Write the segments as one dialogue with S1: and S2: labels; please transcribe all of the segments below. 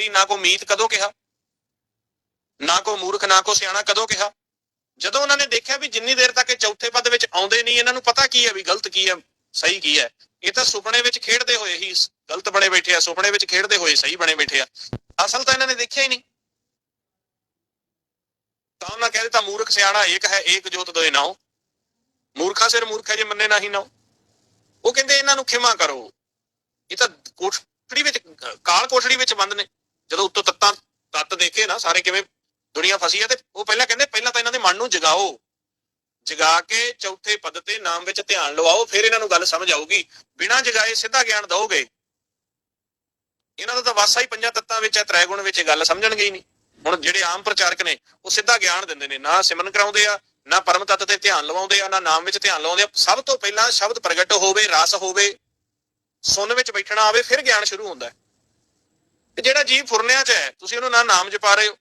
S1: Very ਨਾ ਕੋ ਮੀਤ ਕਦੋਂ ਕਿਹਾ? ਨਾ ਕੋ ਮੂਰਖ, ਨਾ ਕੋ ਸਿਆਣਾ ਕਦੋਂ ਕਿਹਾ? ਜਦੋਂ ਉਹਨਾਂ ਨੇ ਦੇਖਿਆ ਵੀ ਜਿੰਨੀ ਦੇਰ ਤੱਕ ਇਹ ਚੌਥੇ ਪਦ ਵਿੱਚ ਆਉਂਦੇ ਨਹੀਂ, ਇਹਨਾਂ ਨੂੰ ਪਤਾ ਕੀ ਹੈ ਵੀ ਗਲਤ ਕੀ ਹੈ, ਸਹੀ ਕੀ ਹੈ? ਇਹ ਤਾਂ ਸੁਪਨੇ ਵਿੱਚ ਖੇਡਦੇ ਹੋਏ ਹੀ ਗਲਤ ਬਣੇ ਬੈਠੇ ਆ, ਸੁਪਨੇ ਵਿੱਚ ਖੇਡਦੇ ਹੋਏ ਸਹੀ ਬਣੇ ਬੈਠੇ ਆ। ਅਸਲ ਤਾਂ ਇਹਨਾਂ ਨੇ ਦੇਖਿਆ ਹੀ ਨਹੀਂ। ਤਾਂ ਉਹਨਾਂ ਕਹਿ ਦਿੱਤਾ, ਮੂਰਖ, ਸਿਆਣਾ, ਏਕ ਹੈ, ਏਕ ਜੋਤ ਦੋਏ ਨਾਉ। ਮੂਰਖਾ ਸਿਰ ਮੂਰਖਾ ਜੇ ਮੰਨੇ ਨਹੀਂ ਨਾਉ। ਉਹ ਕਹਿੰਦੇ ਇਹਨਾਂ ਨੂੰ ਖਿਮਾ ਕਰੋ। ਇਹ ਤਾਂ ਕੋਠੜੀ ਵਿੱਚ, ਕਾਲ ਕੋਠੜੀ ਵਿੱਚ ਬੰਦ ਨੇ। ਜਦੋਂ ਉੱਤੋਂ ਤੱਤਾਂ ਤੱਤ ਦੇਖੇ ਨਾ, ਸਾਰੇ ਕਿਵੇਂ ਦੁਨੀਆ ਫਸੀ ਆ ਤੇ ਉਹ ਪਹਿਲਾਂ ਕਹਿੰਦੇ, ਪਹਿਲਾਂ ਤਾਂ ਇਹਨਾਂ ਦੇ ਮਨ ਨੂੰ ਜਗਾਓ। ਜਗਾ ਕੇ ਚੌਥੇ ਪਦ ਤੇ ਨਾਮ ਵਿੱਚ ਧਿਆਨ ਲਵਾਓ, ਫਿਰ ਇਹਨਾਂ ਨੂੰ ਗੱਲ ਸਮਝ ਆਊਗੀ। ਬਿਨਾਂ ਜਗਾਏ ਸਿੱਧਾ ਗਿਆਨ ਦਓਗੇ। ਇਹਨਾਂ ਦਾ ਤਾਂ ਵਾਸਾ ਹੀ ਪੰਜਾਂ ਤੱਤਾਂ ਵਿੱਚ ਹੈ, ਤ੍ਰੈਗੁਣ ਵਿੱਚ ਇਹ ਗੱਲ ਸਮਝਣਗੇ ਹੀ ਨਹੀਂ। ਹੁਣ ਜਿਹੜੇ ਆਮ ਪ੍ਰਚਾਰਕ ਨੇ, ਉਹ ਸਿੱਧਾ ਗਿਆਨ ਦਿੰਦੇ ਨੇ, ਨਾ ਸਿਮਰਨ ਕਰਾਉਂਦੇ ਆ, ਨਾ ਪਰਮ ਤੱਤ ਤੇ ਧਿਆਨ ਲਵਾਉਂਦੇ ਆ, ਨਾ ਨਾਮ ਵਿੱਚ ਧਿਆਨ ਲਾਉਂਦੇ ਆ। ਸਭ ਤੋਂ ਪਹਿਲਾਂ ਸ਼ਬਦ ਪ੍ਰਗਟ ਹੋਵੇ, ਰਸ ਹੋਵੇ, ਸੁਣ ਵਿੱਚ ਬੈਠਣਾ ਆਵੇ, ਫਿਰ ਗਿਆਨ ਸ਼ੁਰੂ ਹੁੰਦਾ ਹੈ। ਤੇ ਜਿਹੜਾ ਜੀਵ ਫੁਰਨਿਆਂ 'ਚ ਹੈ, ਤੁਸੀਂ ਉਹਨੂੰ ਨਾ ਨਾਮ ਜਪਾ ਰਹੇ ਹੋ,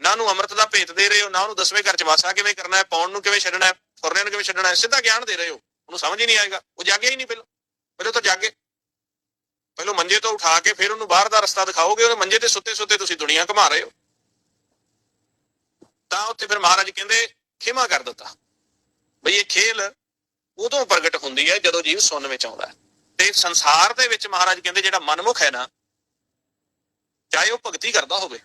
S1: ਨਾ ਉਹਨੂੰ ਅੰਮ੍ਰਿਤ ਦਾ ਭੇਤ ਦੇ ਰਹੇ ਹੋ, ਨਾ ਉਹਨੂੰ ਦਸਵੇਂ ਘਰ 'ਚ ਵਾਸਾ ਕਿਵੇਂ ਕਰਨਾ ਹੈ, ਪੌਣ ਨੂੰ ਕਿਵੇਂ ਛੱਡਣਾ ਹੈ, ਫੁਰਨਿਆਂ ਨੂੰ ਕਿਵੇਂ ਛੱਡਣਾ ਹੈ, ਸਿੱਧਾ ਗਿਆਨ ਦੇ ਰਹੇ ਹੋ, ਉਹਨੂੰ ਸਮਝ ਹੀ ਨਹੀਂ ਆਏਗਾ, ਉਹ ਜਾਗਿਆ ਹੀ ਨਹੀਂ ਪਹਿਲਾਂ ਪਹਿਲਾਂ ਤਾਂ ਜਾਗੇ। ਪਹਿਲਾਂ ਮੰਜੇ ਤੋਂ ਉਠਾ ਕੇ ਫਿਰ ਉਹਨੂੰ ਬਾਹਰ ਦਾ ਰਸਤਾ ਦਿਖਾਓਗੇ, ਉਹਦੇ ਮੰਜੇ ਤੇ ਸੁੱਤੇ ਸੁੱਤੇ ਤੁਸੀਂ ਦੁਨੀਆ ਘੁਮਾ ਰਹੇ ਹੋ। ਤਾਂ ਉੱਥੇ ਫਿਰ ਮਹਾਰਾਜ ਕਹਿੰਦੇ, ਖਿਮਾ ਕਰ ਦਿੱਤਾ। ਬਈ ਇਹ ਖੇਲ ਉਦੋਂ ਪ੍ਰਗਟ ਹੁੰਦੀ ਹੈ ਜਦੋਂ ਜੀਵ ਸੁੰਨ ਵਿੱਚ ਆਉਂਦਾ ਹੈ। ਤੇ ਸੰਸਾਰ ਦੇ ਵਿੱਚ ਮਹਾਰਾਜ ਕਹਿੰਦੇ ਜਿਹੜਾ ਮਨਮੁਖ ਹੈ ਨਾ ਚਾਹੇ ਉਹ ਭਗਤੀ ਕਰਦਾ ਹੋਵੇ।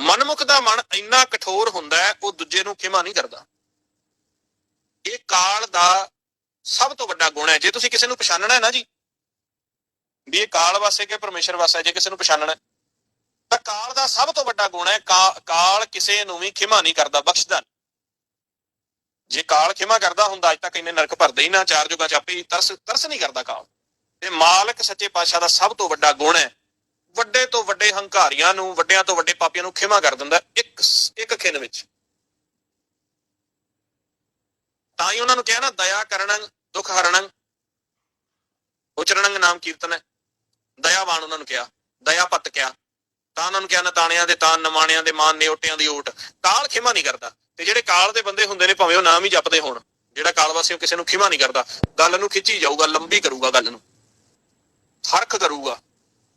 S1: ਮਨਮੁਖ ਦਾ ਮਨ ਇੰਨਾ ਕਠੋਰ ਹੁੰਦਾ ਹੈ, ਉਹ ਦੂਜੇ ਨੂੰ ਖਿਮਾ ਨਹੀਂ ਕਰਦਾ। ਇਹ ਕਾਲ ਦਾ ਸਭ ਤੋਂ ਵੱਡਾ ਗੁਣ ਹੈ। ਜੇ ਤੁਸੀਂ ਕਿਸੇ ਨੂੰ ਪਛਾਣਨਾ ਹੈ ਨਾ ਜੀ, ਵੀ ਇਹ ਕਾਲ ਵਾਸਤੇ ਕਿ ਪਰਮੇਸ਼ਰ ਵਾਸਤੇ ਜੇ ਕਿਸੇ ਨੂੰ ਪਛਾਣਨਾ ਤਾਂ ਕਾਲ ਦਾ ਸਭ ਤੋਂ ਵੱਡਾ ਗੁਣ ਹੈ, ਕਾ- ਕਾਲ ਕਿਸੇ ਨੂੰ ਵੀ ਖਿਮਾ ਨਹੀਂ ਕਰਦਾ, ਬਖਸ਼ਦਾ ਜੇ ਕਾਲ ਖਿਮਾ ਕਰਦਾ ਹੁੰਦਾ, ਅੱਜ ਤੱਕ ਇੰਨੇ ਨਰਕ ਭਰਦੇ ਹੀ ਨਾ, ਚਾਰ ਜੁਗਾਂ ਚ ਆਪੇ ਤਰਸ ਤਰਸ ਨਹੀਂ ਕਰਦਾ ਕਾਲ। ਤੇ ਮਾਲਕ ਸੱਚੇ ਪਾਤਸ਼ਾਹ ਦਾ ਸਭ ਤੋਂ ਵੱਡਾ ਗੁਣ ਹੈ। ਵੱਡੇ ਤੋਂ ਵੱਡੇ ਹੰਕਾਰੀਆਂ ਨੂੰ, ਵੱਡਿਆਂ ਤੋਂ ਵੱਡੇ ਪਾਪੀਆਂ ਨੂੰ ਖਿਮਾ ਕਰ ਦਿੰਦਾ ਇੱਕ ਇੱਕ ਖਿੰਨ ਵਿੱਚ। ਤਾਂ ਹੀ ਉਹਨਾਂ ਨੂੰ ਕਿਹਾ ਨਾ, ਦਇਆ ਕਰਨੰ, ਦੁਖ ਹਰਣੰ ਉਚਰਣੰ ਨਾਮ ਕੀਰਤਨ ਹੈ। ਦਇਆਵਾਨ ਉਹਨਾਂ ਨੂੰ ਕਿਹਾ, ਦਇਆ ਪੱਤ ਕਿਹਾ। ਤਾਂ ਉਹਨਾਂ ਨੂੰ ਕਿਹਾ, ਨਤਾਣਿਆਂ ਦੇ ਤਾਨ ਨਮਾਣਿਆਂ ਦੇ ਮਾਨ ਨਿਓਟਿਆਂ ਦੀ ਓਟ ਕਾਲ ਖਿਮਾ ਨਹੀਂ ਕਰਦਾ। ਤੇ ਜਿਹੜੇ ਕਾਲ ਦੇ ਬੰਦੇ ਹੁੰਦੇ ਨੇ, ਭਾਵੇਂ ਉਹ ਨਾਮ ਹੀ ਜਪਦੇ ਹੋਣ, ਜਿਹੜਾ ਕਾਲ ਵਾਸੀਓ ਕਿਸੇ ਨੂੰ ਖਿਮਾ ਨਹੀਂ ਕਰਦਾ। ਗੱਲ ਨੂੰ ਖਿੱਚੀ ਜਾਊਗਾ, ਲੰਬੀ ਕਰੂਗਾ ਗੱਲ ਨੂੰ। ਹਰਖ ਕਰੂਗਾ।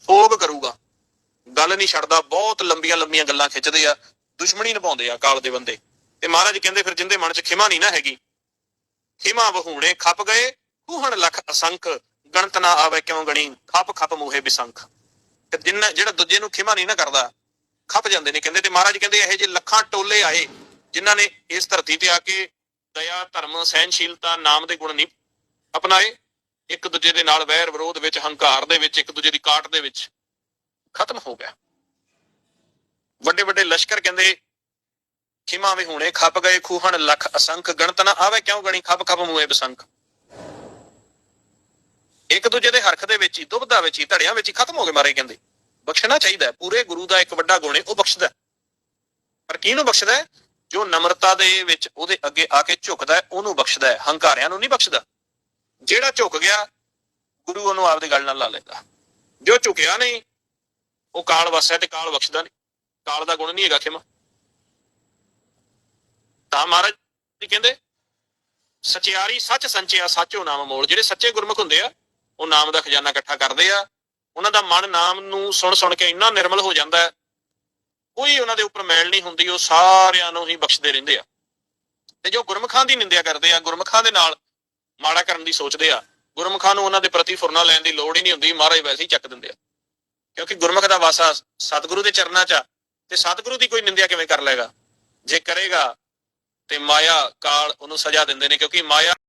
S1: ਸੋਗ ਕਰੂਗਾ। ਗੱਲ ਨਹੀਂ ਛੱਡਦਾ, ਬਹੁਤ ਲੰਬੀਆਂ ਲੰਬੀਆਂ ਗੱਲਾਂ ਖਿੱਚਦੇ ਆ, ਦੁਸ਼ਮਣੀ ਨਿਭਾਉਂਦੇ ਆ ਕਾਲ ਦੇ ਬੰਦੇ। ਤੇ ਮਹਾਰਾਜ ਕਹਿੰਦੇ ਫਿਰ ਜਿੰਦੇ ਮਨ 'ਚ ਖਿਮਾ ਨਹੀਂ ਨਾ ਹੈਗੀ। ਖਿਮਾ ਵਹੂਣੇ ਖੱਪ ਗਏ ਹੂਹਣ ਲਖ ਅਸੰਖ, ਗਣਤ ਨਾ ਆਵੇ ਕਿਉਂ ਗਣੀ, ਖੱਪ ਖੱਪ ਮੂਹੇ ਬਿਸੰਖ। ਤੇ ਜਿੰਨਾ, ਜਿਹੜਾ ਦੂਜੇ ਨੂੰ ਖਿਮਾ ਨਹੀਂ ਨਾ ਕਰਦਾ, ਖੱਪ ਜਾਂਦੇ ਨੇ। ਕਹਿੰਦੇ ਤੇ ਮਹਾਰਾਜ ਕਹਿੰਦੇ ਇਹੋ ਜਿਹੇ ਲੱਖਾਂ ਟੋਲੇ ਆਏ, ਜਿਨ੍ਹਾਂ ਨੇ ਇਸ ਧਰਤੀ ਤੇ ਆ ਕੇ ਦਇਆ, ਧਰਮ ਸਹਿਨਸ਼ੀਲਤਾ ਨਾਮ ਦੇ ਗੁਣ ਨਹੀਂ ਅਪਣਾਏ। ਇੱਕ ਦੂਜੇ ਦੇ ਨਾਲ ਵੈਰ ਵਿਰੋਧ ਵਿੱਚ, ਹੰਕਾਰ ਦੇ ਵਿੱਚ, ਇੱਕ ਦੂਜੇ ਦੀ ਕਾਟ ਦੇ ਵਿੱਚ ਖਤਮ ਹੋ ਗਿਆ। ਵੱਡੇ ਵੱਡੇ ਲਸ਼ਕਰ ਕਹਿੰਦੇ, ਖਿਮਾ ਵੀ ਹੁਣੇ ਖੱਪ ਗਏ, ਖੂਹਣ ਲੱਖ ਅਸੰਖ, ਗਣਤ ਨਾ ਆਵੇ ਕਿਉਂ ਗਣੀ, ਖੱਪ ਖੱਪ ਮੂਏ ਬਸੰਖ। ਇੱਕ ਦੂਜੇ ਦੇ ਹਰਖ ਦੇ ਵਿੱਚ ਹੀ ਦੁਬਦਾ ਵਿੱਚ ਹੀ, ਧੜਿਆਂ ਵਿੱਚ ਹੀ ਖਤਮ ਹੋ ਗਏ ਮਾਰੇ ਕਹਿੰਦੇ। ਬਖਸ਼ਣਾ ਚਾਹੀਦਾ ਪੂਰੇ ਗੁਰੂ ਦਾ ਇੱਕ ਵੱਡਾ ਗੁਣ ਹੈ, ਉਹ ਬਖਸ਼ਦਾ ਹੈ। ਪਰ ਕਿਹਨੂੰ ਬਖਸ਼ਦਾ ਜੋ ਨਮਰਤਾ ਦੇ ਵਿੱਚ ਉਹਦੇ ਅੱਗੇ ਆ ਕੇ ਝੁਕਦਾ ਉਹਨੂੰ ਬਖਸ਼ਦਾ ਹੈ, ਹੰਕਾਰਿਆਂ ਨੂੰ ਨਹੀਂ ਬਖਸ਼ਦਾ। ਜਿਹੜਾ ਝੁਕ ਗਿਆ, ਗੁਰੂ ਉਹਨੂੰ ਆਪਦੇ ਗੱਲ ਨਾਲ ਲਾ ਲੈਂਦਾ। ਜੋ ਝੁਕਿਆ ਨਹੀਂ, ਉਹ ਕਾਲ ਵਸਿਆ ਤੇ ਕਾਲ ਬਖਸ਼ਦਾ ਨਹੀਂ। ਕਾਲ ਦਾ ਗੁਣ ਨਹੀਂ ਹੈਗਾ ਖਿਮਾ। ਤਾਂ ਮਹਾਰਾਜ ਜੀ ਕਹਿੰਦੇ, ਸਚਿਆਰੀ ਸੱਚ ਸੰਚਿਆ, ਸਾਚੋ ਨਾਮ ਮੋਲ ਜਿਹੜੇ ਸੱਚੇ ਗੁਰਮੁਖ ਹੁੰਦੇ ਆ, ਉਹ ਨਾਮ ਦਾ ਖਜ਼ਾਨਾ ਇਕੱਠਾ ਕਰਦੇ ਆ। ਉਹਨਾਂ ਦਾ ਮਨ ਨਾਮ ਨੂੰ ਸੁਣ ਸੁਣ ਕੇ ਇੰਨਾ ਨਿਰਮਲ ਹੋ ਜਾਂਦਾ ਹੈ। ਕੋਈ ਉਹਨਾਂ ਦੇ ਉੱਪਰ ਮੈਲ ਨਹੀਂ ਹੁੰਦੀ, ਉਹ ਸਾਰਿਆਂ ਨੂੰ ਹੀ ਬਖਸ਼ਦੇ ਰਹਿੰਦੇ ਆ। ਤੇ ਜੋ ਗੁਰਮੁਖਾਂ ਦੀ ਨਿੰਦਿਆ ਕਰਦੇ ਆ, ਗੁਰਮੁਖਾਂ ਦੇ ਨਾਲ ਮਾੜਾ ਕਰਨ ਦੀ ਸੋਚਦੇ ਆ। ਗੁਰਮੁਖਾਂ ਨੂੰ ਉਹਨਾਂ ਦੇ ਪ੍ਰਤੀ ਫੁਰਨਾ ਲੈਣ ਦੀ ਲੋੜ ਹੀ ਨਹੀਂ ਹੁੰਦੀ, ਮਹਾਰਾਜ ਵੈਸੇ ਹੀ ਚੱਕ ਦਿੰਦੇ ਆ। ਕਿਉਂਕਿ ਗੁਰਮੁਖ ਦਾ ਵਾਸਾ ਸਤਿਗੁਰੂ ਦੇ ਚਰਨਾਂ 'ਚ ਆ, ਤੇ ਸਤਿਗੁਰੂ ਦੀ ਕੋਈ ਨਿੰਦਿਆ ਕਿਵੇਂ ਕਰ ਲਏਗਾ? ਜੇ ਕਰੇਗਾ, ਤੇ ਮਾਇਆ ਕਾਲ ਉਹਨੂੰ ਸਜ਼ਾ ਦਿੰਦੇ ਨੇ, ਕਿਉਂਕਿ ਮਾਇਆ